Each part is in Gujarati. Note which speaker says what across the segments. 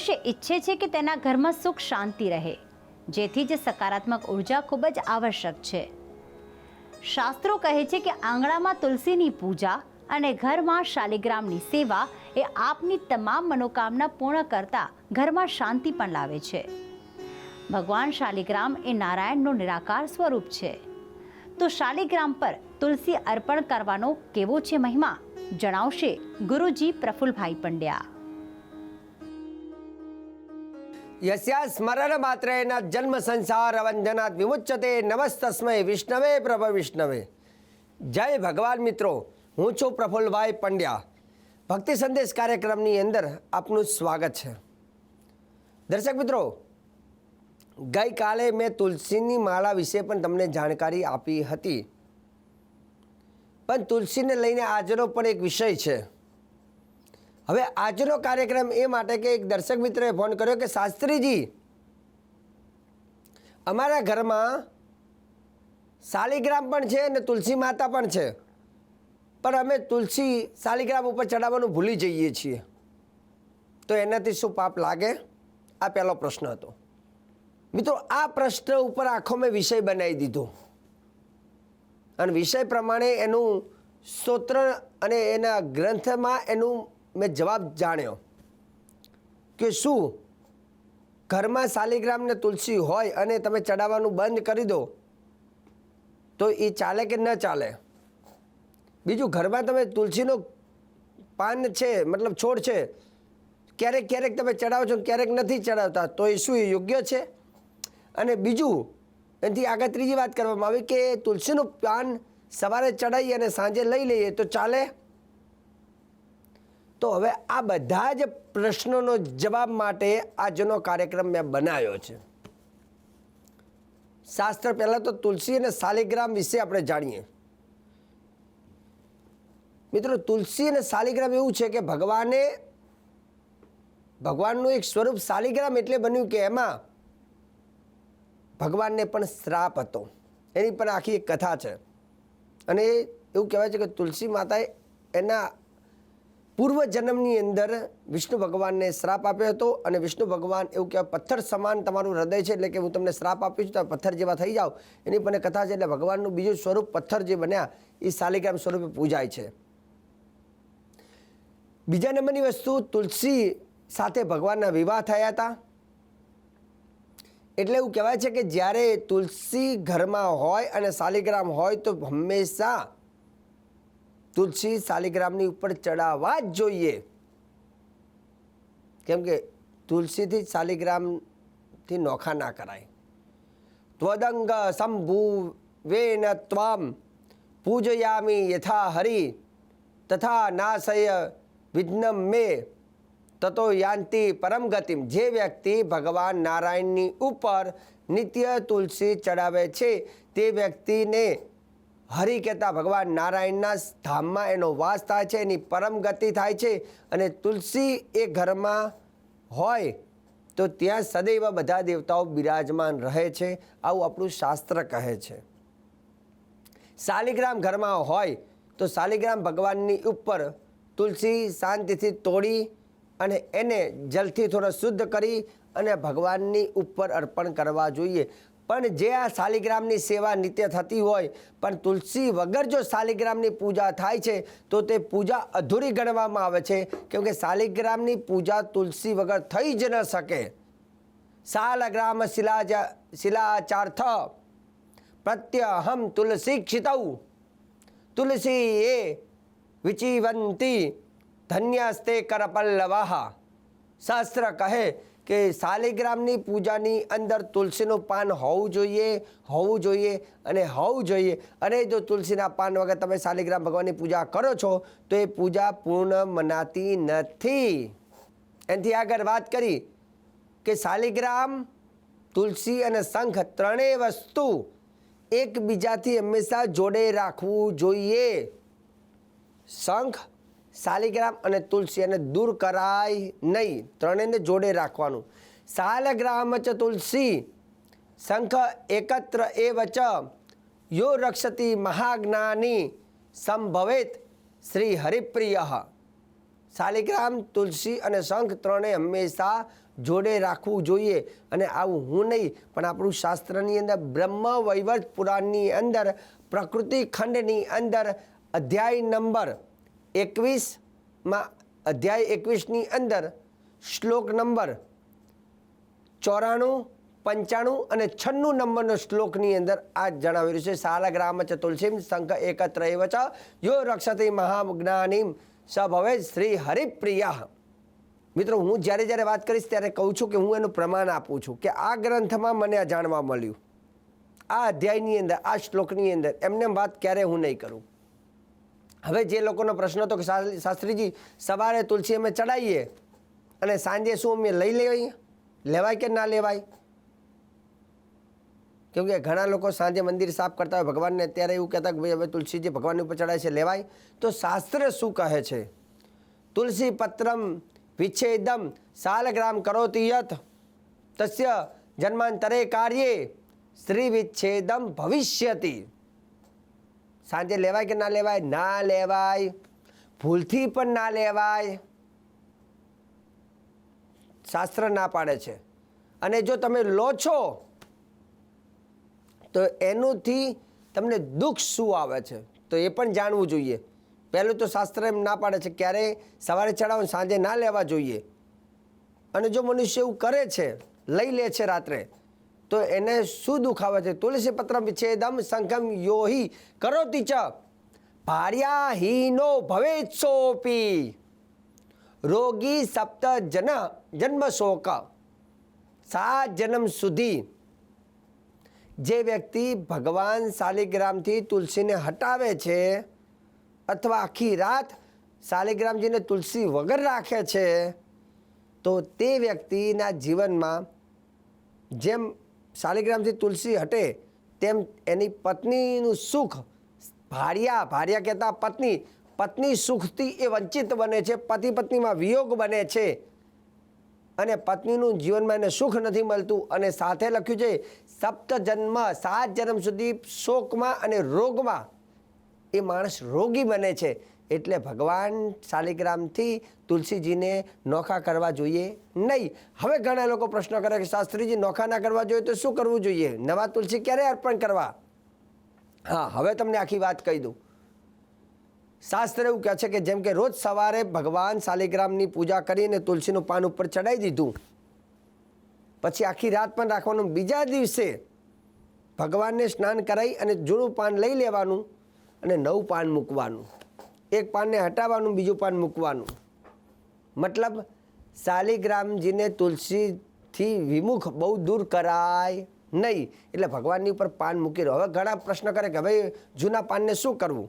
Speaker 1: મનુષ્ય ઈચ્છે છે કે તેના ઘરમાં સુખ શાંતિ રહે, જેથી જ સકારાત્મક ઊર્જા ખૂબ જ આવશ્યક છે. શાસ્ત્રો કહે છે કે આંગણામાં તુલસીની પૂજા અને ઘરમાં શાલિગ્રામની સેવા એ આપની તમામ મનોકામના પૂર્ણ કરતા ઘરમાં શાંતિ પણ લાવે છે. ભગવાન શાલિગ્રામ એ નારાયણનું નિરાકાર સ્વરૂપ છે. તો શાલિગ્રામ પર તુલસી અર્પણ કરવાનો કેવો છે મહિમા? જણાવશે ગુરુજી પ્રફુલભાઈ પંડ્યા.
Speaker 2: યસ્યા સ્મરણ માત્રેન જન્મ સંસાર વંદનાત વિમુચ્યતે નમસ્તસ્મય વિષ્ણવે પ્રભ વિષ્ણવે જય ભગવાન મિત્રો હું છું પ્રફુલ્લભાઈ પંડ્યા ભક્તિ સંદેશ કાર્યક્રમની અંદર આપનું સ્વાગત છે દર્શક મિત્રો ગઈકાલે મેં તુલસીની માળા વિશે પણ તમને જાણકારી આપી હતી પણ તુલસીને લઈને આજનો પણ એક વિષય છે હવે આજનો કાર્યક્રમ એ માટે કે એક દર્શક મિત્રએ ફોન કર્યો કે શાસ્ત્રીજી, અમારા ઘરમાં શાલિગ્રામ પણ છે અને તુલસી માતા પણ છે. પણ અમે તુલસી શાલિગ્રામ ઉપર ચડાવવાનું ભૂલી જઈએ છીએ. તો એનાથી શું પાપ લાગે? આ પહેલો પ્રશ્ન હતો. મિત્રો, આ પ્રશ્ન ઉપર આખો મેં વિષય બનાવી દીધો. અને વિષય પ્રમાણે એનું સ્તોત્ર અને એના ગ્રંથમાં એનું મેં જવાબ જાણ્યો કે શું ઘરમાં શાલિગ્રામ ને તુલસી હોય અને તમે ચડાવવાનું બંધ કરી દો, તો એ ચાલે કે ન ચાલે? બીજું, ઘરમાં તમે તુલસીનો પાન છે, મતલબ છોડ છે, ક્યારેક ક્યારેક તમે ચડાવો છો ક્યારેક નથી ચડાવતા, તો એ શું એ યોગ્ય છે? અને બીજું, એનાથી આગળ ત્રીજી વાત કરવામાં આવી કે તુલસીનું પાન સવારે ચડાવી અને સાંજે લઈ લઈએ તો ચાલે? તો હવે આ બધા જ પ્રશ્નોનો જવાબ માટે આજનો કાર્યક્રમ મેં બનાવ્યો છે. શાસ્ત્ર પહેલાં તો તુલસી અને શાલિગ્રામ વિશે આપણે જાણીએ. મિત્રો, તુલસી અને શાલિગ્રામ એવું છે કે ભગવાને ભગવાનનું એક સ્વરૂપ શાલિગ્રામ એટલે બન્યું કે એમાં ભગવાનને પણ શ્રાપ હતો. એની પણ આખી એક કથા છે. અને એવું કહેવાય છે કે તુલસી માતાએ એના પૂર્વ જન્મની અંદર વિષ્ણુ ભગવાનને શ્રાપ આપ્યો હતો અને વિષ્ણુ ભગવાન એવું કહેવાય પથ્થર સમાન તમારું હૃદય છે એટલે કે હું તમને શ્રાપ આપીશ તો પથ્થર જેવા થઈ જાઓ. એની પણ કથા છે એટલે ભગવાનનું બીજું સ્વરૂપ પથ્થર જે બન્યા એ શાલિગ્રામ સ્વરૂપે પૂજાય છે. બીજા નંબરની વસ્તુ તુલસી સાથે ભગવાનના વિવાહ થયા હતા. એટલે એવું કહેવાય છે કે જ્યારે તુલસી ઘરમાં હોય અને શાલિગ્રામ હોય તો હંમેશા તુલસી શાલિગ્રામની ઉપર ચડાવવા જ જોઈએ. કેમ કે તુલસીથી શાલિગ્રામથી નોખા ના કરાય. ત્વદંગ શંભુ વેન ત્વમ પૂજયામી યથા હરિ તથા નાશય વિઘ્નમ મે તતો યાંતિ પરમ ગતિમ. જે વ્યક્તિ ભગવાન નારાયણની ઉપર નિત્ય તુલસી ચડાવે છે તે વ્યક્તિને હરિ કહેતા ભગવાન નારાયણના ધામમાં એનો વાસ થાય છે, એની પરમ ગતિ થાય છે અને તુલસી એ ઘરમાં હોય તો ત્યાં સદૈવ બધા દેવતાઓ બિરાજમાન રહે છે, આવું આપણું શાસ્ત્ર કહે છે. શાલિગ્રામ ઘરમાં હોય તો શાલિગ્રામ ભગવાનની ઉપર તુલસી શાંતિથી તોડી અને એને જલથી થોડો શુદ્ધ કરી અને ભગવાનની ઉપર અર્પણ કરવા જોઈએ. પણ જે આ શાલિગ્રામની સેવા નિત્ય થતી હોય, પણ તુલસી વગર જો શાલિગ્રામની પૂજા થાય છે, તો તે પૂજા અધૂરી ગણવામાં આવે છે. કેમ કે શાલિગ્રામની પૂજા તુલસી વગર થઈ જ ન શકે. શાલગ્રામ શિલાજા શિલાચાર્થ પ્રત્યહમ તુલસી ક્ષિતૌ. તુલસી એ વિચીવંતી, ધન્યસ્તે કરપલ્લવાહ શાસ્ત્ર કહે કે શાલિગ્રામની પૂજાની અંદર તુલસીનું પાન હોવું જોઈએ હોવું જોઈએ અને હોવું જોઈએ. અને જો તુલસીના પાન વગર તમે શાલિગ્રામ ભગવાનની પૂજા કરો છો, તો એ પૂજા પૂર્ણ મનાતી નથી. એનાથી આગળ વાત કરી કે શાલિગ્રામ તુલસી અને શંખ ત્રણેય વસ્તુ એકબીજાથી હંમેશા જોડે રાખવું જોઈએ. શંખ શાલિગ્રામ અને તુલસી એને દૂર કરાય નહીં. ત્રણેયને જોડે રાખવાનું. શાલગ્રામ ચ તુલસી, શંખ એકત્ર એ વચ, યો રક્ષતી મહાજ્ઞાની, સંભવેત શ્રી હરિપ્રિય. શાલિગ્રામ તુલસી અને શંખ ત્રણે હંમેશા જોડે રાખવું જોઈએ અને આવું હું નહીં, પણ આપણું શાસ્ત્રની અંદર, બ્રહ્મ વૈવર્ત પુરાણની અંદર, પ્રકૃતિ ખંડની અંદર અધ્યાય નંબર એકવીસમાં, અધ્યાય એકવીસની અંદર શ્લોક નંબર ચોરાણું, પંચાણું અને છન્નું નંબરનો શ્લોકની અંદર આ જણાવેલું છે. શાલગ્રામ ચ તુલસીમ શંખ એકત્ર એવ ચ યો રક્ષતી મહાજ્ઞાનીમ સ ભવે શ્રી હરિપ્રિયા. મિત્રો, હું જ્યારે જ્યારે વાત કરીશ ત્યારે કહું છું કે હું એનું પ્રમાણ આપું છું કે આ ગ્રંથમાં મને આ જાણવા મળ્યું. આ અધ્યાયની અંદર, આ શ્લોકની અંદર એમને વાત ક્યારે હું નહીં કરું. હવે જે લોકોનો પ્રશ્ન હતો કે શાસ્ત્રીજી, સવારે તુલસી અમે ચડાવીએ અને સાંજે શું અમે લઈ લેવાય લેવાય કે ના લેવાય? કેમ ઘણા લોકો સાંજે મંદિર સાફ કરતા હોય, ભગવાનને ત્યારે એવું કહેતા કે ભાઈ, હવે તુલસીજી ભગવાનની ઉપર ચડાય છે, લેવાય. તો શાસ્ત્ર શું કહે છે? તુલસી પત્રમ વિચ્છેદમ સાલગ્રામ કરોતિ યત તસ્ય જન્માંતરે કાર્યે સ્ત્રી વિચ્છેદમ ભવિષ્યતિ. સાંજે લેવાય કે ના લેવાય? ના લેવાય. ભૂલથી પણ ના લેવાય. શાસ્ત્ર ના પાડે છે. અને જો તમે લો છો, તો એનુંથી તમને દુઃખ શું આવે છે? તો એ પણ જાણવું જોઈએ. પહેલું તો શાસ્ત્ર એમ ના પાડે છે ક્યારે સવારે ચડાવો સાંજે ના લેવા જોઈએ. અને જો મનુષ્ય એવું કરે છે, લઈ લે છે રાત્રે તો એને શું દુખાવે છે? તુલસી પત્ર વિચ્છેદમ સંઘમ યોહી કરોતિ ચ. ભાર્યા હીનો ભવેત્સોપી. રોગી સપ્ત જન જન્મ શોક સાત જન્મ સુધી. જે વ્યક્તિ ભગવાન શાલિગ્રામથી તુલસીને હટાવે છે અથવા આખી રાત શાલિગ્રામજીને તુલસી વગર રાખે છે, તો તે વ્યક્તિના જીવનમાં જેમ શાલિગ્રામથી તુલસી હટે તેમ એની પત્નીનું સુખ ભાર્યા ભાર્યા કહેતા પત્ની પત્ની સુખથી એ વંચિત બને છે, પતિ પત્નીમાં વિયોગ બને છે. અને પત્નીનું જીવનમાં એને સુખ નથી મળતું અને સાથે લખ્યું છે, સપ્ત જન્મ, સાત જન્મ સુધી શોકમાં અને રોગમાં એ માણસ રોગી બને છે. એટલે ભગવાન શાલિગ્રામથી તુલસીજીને નોખા કરવા જોઈએ નહીં. હવે ઘણા લોકો પ્રશ્ન કરે કે શાસ્ત્રીજી, નોખા ના કરવા જોઈએ તો શું કરવું જોઈએ? નવા તુલસી ક્યારે અર્પણ કરવા? હા, હવે તમને આખી વાત કહી દઉં. શાસ્ત્ર એવું કહે છે કે જેમ કે રોજ સવારે ભગવાન શાલિગ્રામની પૂજા કરીને તુલસીનું પાન ઉપર ચડાવી દીધું. પછી આખી રાત પણ રાખવાનું. બીજા દિવસે ભગવાનને સ્નાન કરાવી અને જૂનું પાન લઈ લેવાનું અને નવું પાન મૂકવાનું. એક પાનને હટાવવાનું, બીજું પાન મૂકવાનું. મતલબ, શાલિગ્રામજીને તુલસીથી વિમુખ બહુ દૂર કરાય નહીં. એટલે ભગવાનની ઉપર પાન મૂકી રહ્યો હવે ઘણા પ્રશ્ન કરે કે હવે જૂના પાનને શું કરવું?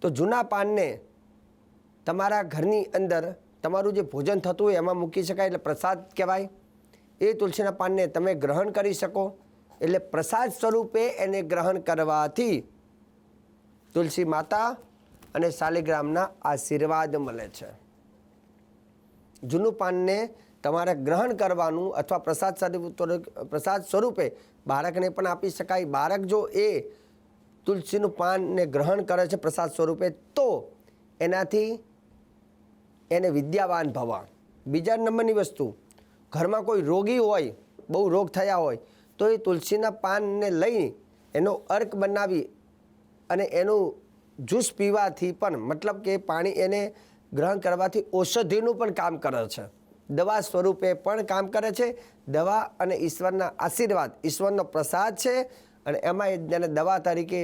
Speaker 2: તો જૂના પાનને તમારા ઘરની અંદર તમારું જે ભોજન થતું હોય એમાં મૂકી શકાય. એટલે પ્રસાદ કહેવાય. એ તુલસીના પાનને તમે ગ્રહણ કરી શકો. એટલે પ્રસાદ સ્વરૂપે એને ગ્રહણ કરવાથી તુલસી માતા અને શાલિગ્રામના આશીર્વાદ મળે છે. જૂનું પાનને તમારે ગ્રહણ કરવાનું અથવા પ્રસાદ પ્રસાદ સ્વરૂપે બાળકને પણ આપી શકાય. બાળક જો એ તુલસીનું પાનને ગ્રહણ કરે છે પ્રસાદ સ્વરૂપે, તો એનાથી એને વિદ્યાવાન ભવા. બીજા નંબરની વસ્તુ, ઘરમાં કોઈ રોગી હોય, બહુ રોગ થયા હોય, તો એ તુલસીના પાનને લઈ એનો અર્ક બનાવી અને એનું જ્યુસ પીવાથી પણ, મતલબ કે પાણી એને ગ્રહણ કરવાથી ઔષધિનું પણ કામ કરે છે. દવા સ્વરૂપે પણ કામ કરે છે. દવા અને ઈશ્વરના આશીર્વાદ, ઈશ્વરનો પ્રસાદ છે અને એમાં જેને દવા તરીકે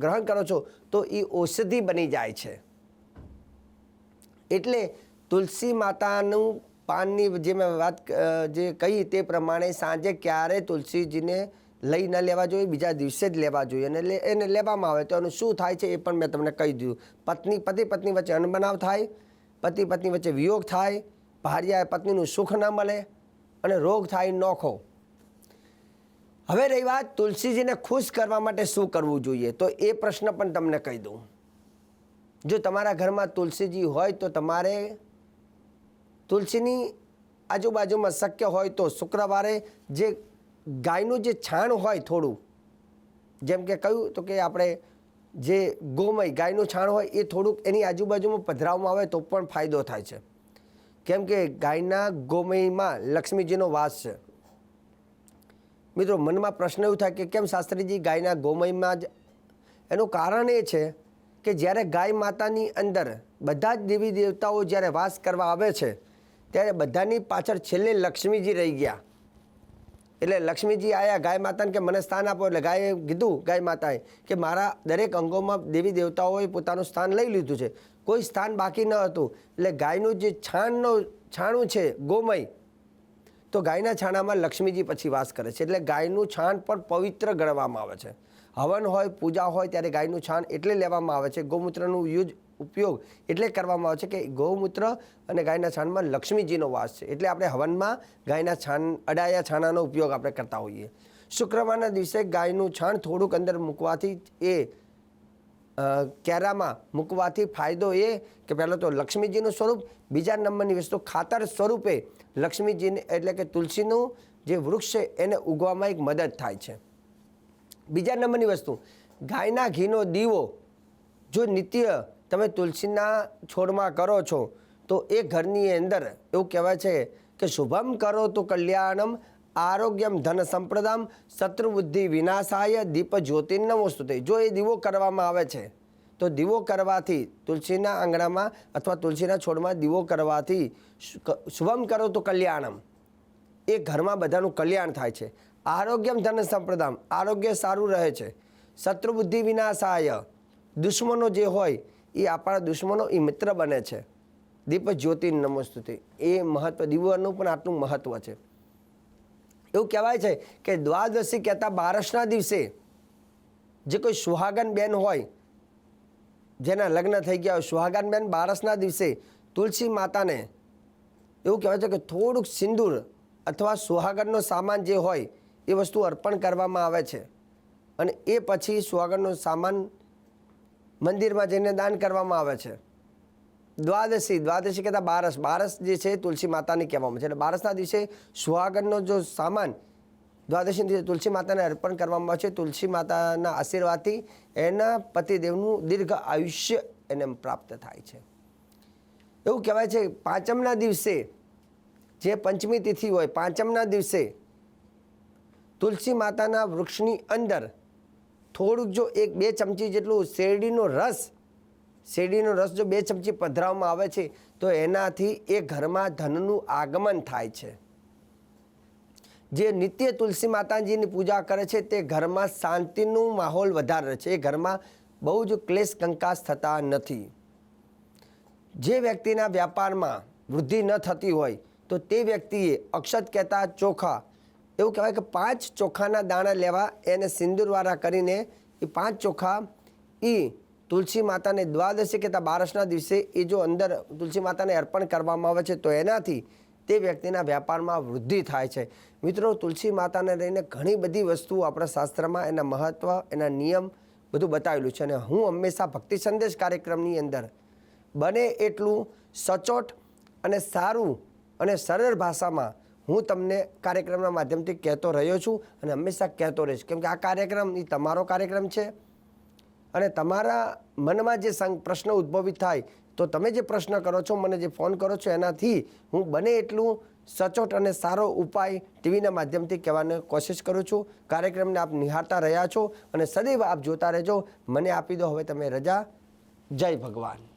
Speaker 2: ગ્રહણ કરો છો, તો એ ઔષધિ બની જાય છે. એટલે તુલસી માતાનું પાનની જે મેં વાત જે કહી તે પ્રમાણે સાંજે ક્યારે તુલસીજીને લઈ ન લેવા જોઈએ, બીજા દિવસે જ લેવા જોઈએ. અને એને લેવામાં આવે તો એનું શું થાય છે એ પણ મેં તમને કહી દીધું. પત્ની, પતિ, પત્ની વચ્ચે અનબનાવ થાય, પતિ, પત્ની વચ્ચે વિયોગ થાય, ભાર્યાએ પત્નીનું સુખ ન મળે અને રોગ થાય નોખો હવે રહી વાત તુલસીજીને ખુશ કરવા માટે શું કરવું જોઈએ? તો એ પ્રશ્ન પણ તમને કહી દઉં. જો તમારા ઘરમાં તુલસીજી હોય તો તમારે તુલસીની આજુબાજુમાં શક્ય હોય તો શુક્રવારે જે ગાયનું જે છાણ હોય થોડું, જેમ કે કહ્યું તો કે આપણે જે ગોમય ગાયનું છાણ હોય એ થોડુંક એની આજુબાજુમાં પધરાવવામાં આવે તો પણ ફાયદો થાય છે. કેમ કે ગાયના ગોમયમાં લક્ષ્મીજીનો વાસ છે. મિત્રો, મનમાં પ્રશ્ન એવું થાય કે કેમ શાસ્ત્રીજી ગાયના ગોમયમાં જ, એનું કારણ એ છે કે જ્યારે ગાય માતાની અંદર બધા જ દેવી દેવતાઓ જ્યારે વાસ કરવા આવે છે, ત્યારે બધાની પાછળ છેલ્લે લક્ષ્મીજી રહી ગયા. એટલે લક્ષ્મીજી આયા, ગાય માતાને કે મને સ્થાન આપો. એટલે ગાયે કીધું, ગાય માતાએ, કે મારા દરેક અંગોમાં દેવી દેવતાઓએ પોતાનું સ્થાન લઈ લીધું છે. કોઈ સ્થાન બાકી ન હતું. એટલે ગાયનું જે છાણનો, છાણું છે, ગોમય, તો ગાયના છાણામાં લક્ષ્મીજી પછી વાસ કરે છે. એટલે ગાયનું છાણ પણ પવિત્ર ગણવામાં આવે છે. હવન હોય, પૂજા હોય ત્યારે ગાયનું છાણ એટલે લેવામાં આવે છે. ગૌમૂત્રનું યુઝ ઉપયોગ એટલે કરવામાં આવે છે કે ગૌમૂત્ર અને ગાયના છાણમાં લક્ષ્મીજીનો વાસ છે. એટલે આપણે હવનમાં ગાયના છાણ, અડાયા છાણાનો ઉપયોગ આપણે કરતા હોઈએ. શુક્રવારના દિવસે ગાયનું છાણ થોડુંક અંદર મૂકવાથી એ કેરામાં મૂકવાથી ફાયદો એ કે પહેલાં તો લક્ષ્મીજીનું સ્વરૂપ, બીજા નંબરની વસ્તુ ખાતર સ્વરૂપે લક્ષ્મીજીને એટલે કે તુલસીનું જે વૃક્ષ છે એને ઉગવામાં એક મદદ થાય છે. બીજા નંબરની વસ્તુ, ગાયના ઘીનો દીવો, જો નિત્ય તમે તુલસીના છોડમાં કરો છો, તો એ ઘરની અંદર એવું કહેવાય છે કે શુભમ કરો તો કલ્યાણમ, આરોગ્યમ ધન સંપ્રદામ, શત્રુબુદ્ધિ વિનાશાય, દીપ જ્યોતિર્નમો સ્તુતે જો એ દીવો કરવામાં આવે છે, તો દીવો કરવાથી તુલસીના આંગણામાં અથવા તુલસીના છોડમાં દીવો કરવાથી શુભમ કરો તો કલ્યાણમ. એ ઘરમાં બધાનું કલ્યાણ થાય છે. આરોગ્યમ ધન સંપ્રદામ. આરોગ્ય સારું રહે છે. શત્રુબુદ્ધિ વિનાશાય. દુશ્મનો જે હોય, એ આપણા દુશ્મનો, એ મિત્ર બને છે. દીપ જ્યોતિ નમસ્તુતિ. એ મહત્વ, દીવાનું પણ આટલું મહત્વ છે. એવું કહેવાય છે કે દ્વાદશી કહેતા બારસના દિવસે જે કોઈ સુહાગન બેન હોય, જેના લગ્ન થઈ ગયા હોય સુહાગન બેન બારસના દિવસે તુલસી માતાને એવું કહેવાય છે કે થોડુંક સિંદૂર અથવા સુહાગનનો સામાન જે હોય એ વસ્તુ અર્પણ કરવામાં આવે છે. અને એ પછી સુહાગનનો સામાન મંદિરમાં જઈને દાન કરવામાં આવે છે. દ્વાદશી દ્વાદશી કહેતા બારસ. બારસ જે છે તુલસી માતાની કહેવામાં છે. એટલે બારસના દિવસે સુહાગનનો જો સામાન દ્વાદશી દિવસે તુલસી માતાને અર્પણ કરવામાં આવે છે, તુલસી માતાના આશીર્વાદથી એના પતિદેવનું દીર્ઘ આયુષ્ય એને પ્રાપ્ત થાય છે. એવું કહેવાય છે, પાંચમના દિવસે જે પંચમી તિથિ હોય, પાંચમના દિવસે તુલસી માતાના વૃક્ષની અંદર થોડુંક જો એક બે ચમચી જેટલું શેરડીનો રસ શેરડીનો રસ જો બે ચમચી પધરાવવામાં આવે છે, તો એનાથી એ ઘરમાં ધનનું આગમન થાય છે. જે નિત્ય તુલસી માતાજીની પૂજા કરે છે, તે ઘરમાં શાંતિનું માહોલ વધારે છે. એ ઘરમાં બહુ જ ક્લેશ કંકાસ થતા નથી. જે વ્યક્તિના વ્યાપારમાં વૃદ્ધિ ન થતી હોય, તો તે વ્યક્તિએ અક્ષત કહેતા ચોખા એવું કહેવાય કે પાંચ ચોખાના દાણા લેવા, એને સિંદૂરવાળા કરીને એ પાંચ ચોખા એ તુલસી માતાને દ્વાદશી કહેતા બારસના દિવસે એ જો અંદર તુલસી માતાને અર્પણ કરવામાં આવે છે, તો એનાથી તે વ્યક્તિના વ્યાપારમાં વૃદ્ધિ થાય છે. મિત્રો, તુલસી માતાને લઈને ઘણી બધી વસ્તુઓ આપણા શાસ્ત્રમાં એના મહત્ત્વ એના નિયમ બધું બતાવેલું છે. અને હું હંમેશા ભક્તિ સંદેશ કાર્યક્રમની અંદર બને એટલું સચોટ અને સારું અને સરળ ભાષામાં હું તમને કાર્યક્રમના માધ્યમથી કહેતો રહ્યો છું અને હંમેશા કહેતો રહીશ. કેમ કે આ કાર્યક્રમ એ તમારો કાર્યક્રમ છે. અને તમારા મનમાં જે પ્રશ્ન ઉદ્ભવિત થાય, તો તમે જે પ્રશ્ન કરો છો, મને જે ફોન કરો છો, એનાથી હું બને એટલું સચોટ અને સારો ઉપાય ટીવીના માધ્યમથી કહેવાની કોશિશ કરું છું. કાર્યક્રમને આપ નિહાળતા રહ્યા છો અને સદૈવ આપ જોતા રહેજો. મને આપી દો, હવે તમે રજા. જય ભગવાન.